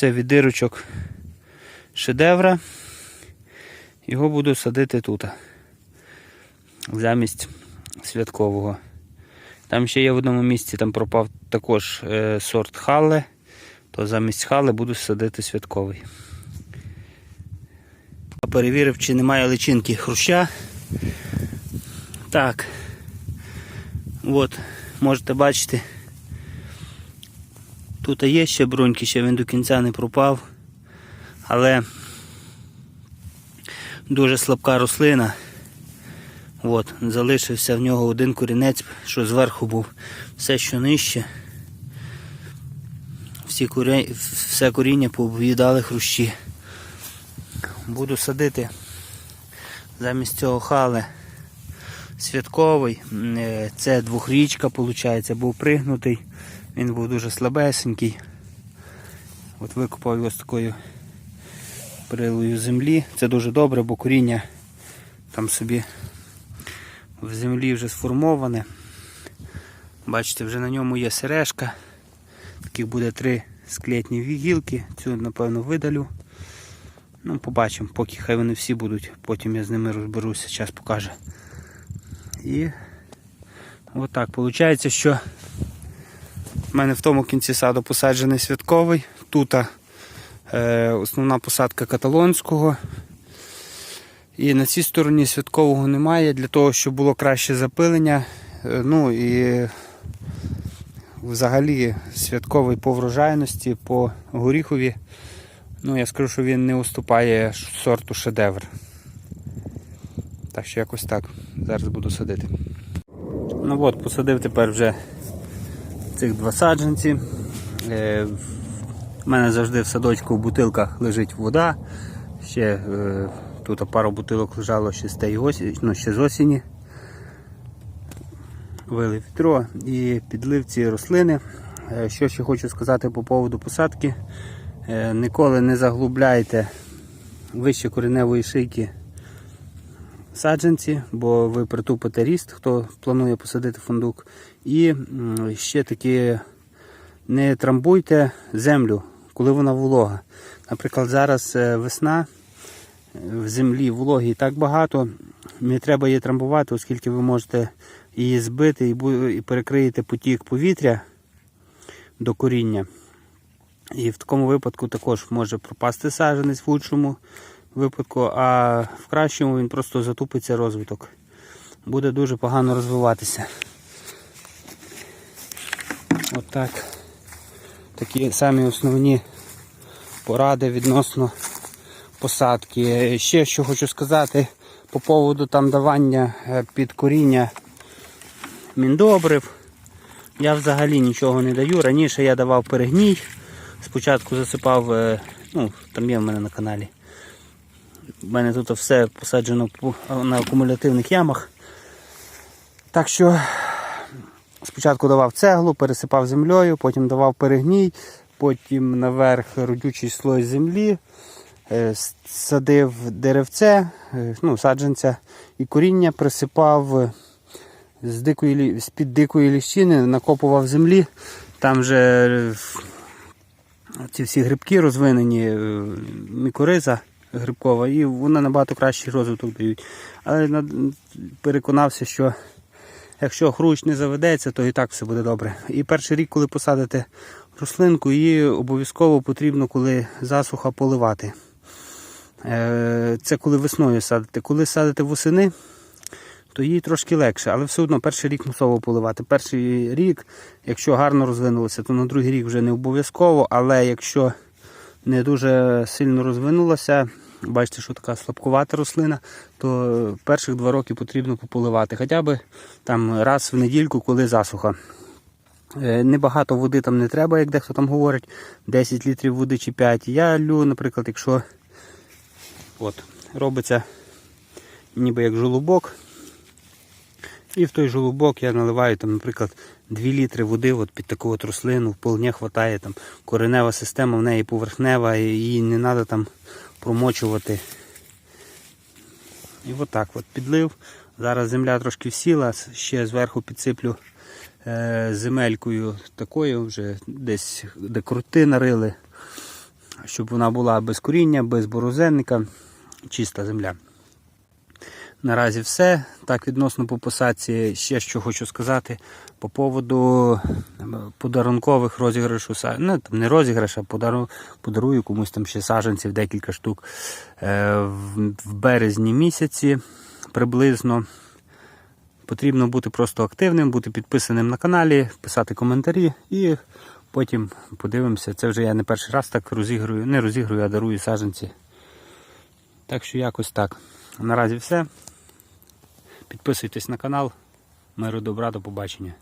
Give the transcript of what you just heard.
Це від дирочок шедевра. Його буду садити тут. Замість святкового. Там ще є в одному місці, там пропав також е, сорт хале, то замість хале буду садити святковий. Перевірив, чи немає личинки хруща. Так. От, можете бачити. Тут є ще бруньки, ще він до кінця не пропав. Але дуже слабка рослина. От, залишився в нього один корінець, що зверху був. Все, що нижче. Всі коріння, все коріння поїдали хрущі. Буду садити замість цього хали святковий. Е, Це двохрічка, виходить, був пригнутий. Він був дуже слабесенький. От викопав його з такою прилою землі. Це дуже добре, бо коріння там собі в землі вже сформоване. Бачите, вже на ньому є сережка. Таких буде три склетні гілки. Цю, напевно, видалю. Ну, побачимо, поки хай вони всі будуть, потім я з ними розберуся, час покаже. І отак. Виходить, що в мене в тому кінці саду посаджений святковий. Тут е, основна посадка каталонського. І на цій стороні святкового немає для того, щоб було краще запилення. Е, ну і взагалі святковий по врожайності, по горіхові. Ну, я скажу, що він не уступає сорту шедевр. Так що якось так. Зараз буду садити. Ну от, посадив тепер вже цих два саджанці. Е, в мене завжди в садочку в бутилках лежить вода. Ще е, тут пару бутилок лежало ще з осі, ну, ще з осені. Вилив відро і підлив ці рослини. Е, Що ще хочу сказати по поводу посадки. Е, Ніколи не заглубляйте вище кореневої шийки саджанці, бо ви притупите ріст, хто планує посадити фундук. І ще таки не трамбуйте землю, коли вона волога. Наприклад, зараз е, весна, е, в землі вологі так багато, не треба її трамбувати, оскільки ви можете її збити і перекриєте потік повітря до коріння. І в такому випадку також може пропасти саджанець в лучшому випадку, а в кращому він просто затупиться розвиток. Буде дуже погано розвиватися. Отак. Такі самі основні поради відносно посадки. Ще що хочу сказати по поводу там давання е, під коріння міндобрив. Я взагалі нічого не даю. Раніше я давав перегній. Спочатку засипав, е, ну, там є в мене на каналі. У мене тут все посаджено на акумулятивних ямах. Так що спочатку давав цеглу, пересипав землею, потім давав перегній, потім наверх родючий слой землі, е, садив деревце, е, ну, саджанця і коріння присипав е, з дикої, з-під дикої ліщини, накопував землі. Там же ці всі грибки розвинені, мікориза грибкова, і вони набагато кращий розвиток дають. Але переконався, що якщо хрущ не заведеться, то і так все буде добре. І перший рік, коли посадите рослинку, її обов'язково потрібно, коли засуха, поливати. Е, Це коли весною садите. Коли садите восени, то їй трошки легше, але все одно перший рік мусово поливати. Перший рік, якщо гарно розвинулося, то на другий рік вже не обов'язково, але якщо не дуже сильно розвинулося, бачите, що така слабкувата рослина, то перших два роки потрібно пополивати. Хоча б там раз в недільку, коли засуха. Е, Небагато води там не треба, як дехто там говорить, 10 літрів води чи 5. Я лю, наприклад, якщо от, робиться ніби як жолобок, і в той жолобок я наливаю, там, наприклад, 2 літри води от під таку от рослину, вполне хватає. Там, коренева система в неї поверхнева, і її не треба там промочувати. І отак от підлив. Зараз земля трошки всіла, ще зверху підсиплю е, земелькою такою, вже десь де крути нарили. щоб вона була без коріння, без борозенника, чиста земля. Наразі все. Так, відносно по посадці, ще що хочу сказати по поводу подарункових розіграшу. Ну, там не розіграш, а подару, подарую комусь там ще саджанців, декілька штук. Е, в, березні місяці приблизно. Потрібно бути просто активним, бути підписаним на каналі, писати коментарі і потім подивимося. Це вже я не перший раз так розігрую, не розігрую, а дарую саджанці. Так що якось так. Наразі все. Підписуйтесь на канал. Миру добра, до побачення.